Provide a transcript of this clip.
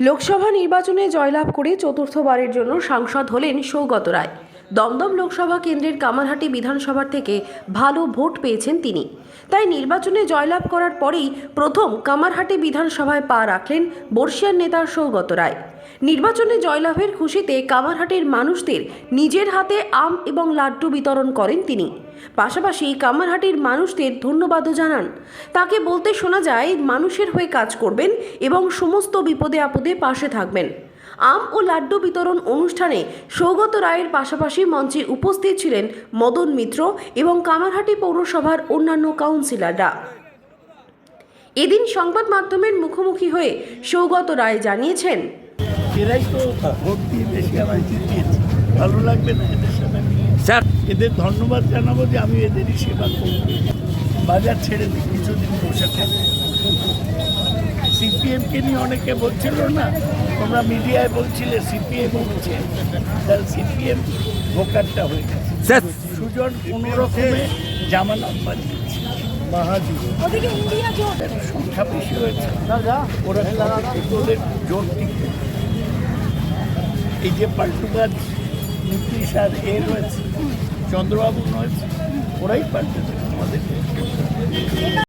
লোকসভা নির্বাচনে জয়লাভ করে চতুর্থবারের জন্য সাংসদ হলেন সৌগত রায়। দমদম লোকসভা কেন্দ্রের কামারহাটি বিধানসভার থেকে ভালো ভোট পেয়েছেন তিনি। তাই নির্বাচনে জয়লাভ করার পরেই প্রথম কামারহাটি বিধানসভায় পা রাখলেন বর্ষিয়ার নেতা সৌগত রায়। নির্বাচনে জয়লাভের খুশিতে কামারহাটির মানুষদের নিজের হাতে আম এবং লাড্ডু বিতরণ করেন তিনি। পাশাপাশি কামারহাটির মানুষদের ধন্যবাদও জানান। তাকে বলতে শোনা যায়, মানুষের হয়ে কাজ করবেন এবং সমস্ত বিপদে আপদে পাশে থাকবেন। আম ও লাড্ডু বিতরণ অনুষ্ঠানে সৌগত রায়ের পাশাপাশি মঞ্চে উপস্থিত ছিলেন মদন মিত্র এবং কামারহাটি পৌরসভার অন্যান্য কাউন্সিলররা। এদিন সংবাদ মাধ্যমের মুখোমুখি হয়ে সৌগত রায় জানিয়েছেন ভালো লাগবে না এদের সাথে? স্যার। এদের ধন্যবাদ জানাব যে আমি এদেরই সেবা করব। বাজার ছেড়ে দিই কিছুদিন বসে থাকব সিপিএমকে নিয়ে অনেকে বলছিল না তোমরা মিডিয়ায় বলছিলে সিপিএম হচ্ছে তাহলে সিপিএম ভোকারটা হয়ে গেছে। স্যার। সুজন কোনো রকমে জামানত বাজিয়েছে। মাহাজি সংখ্যা বেশি হয়েছে। ওরা ওদের জোর এই যে পাল্টুগাছ নীতিশ আর এ রয়েছে চন্দ্রবাবু রয়েছে ওরাই পাল্টে আমাদেরকে। আমাদের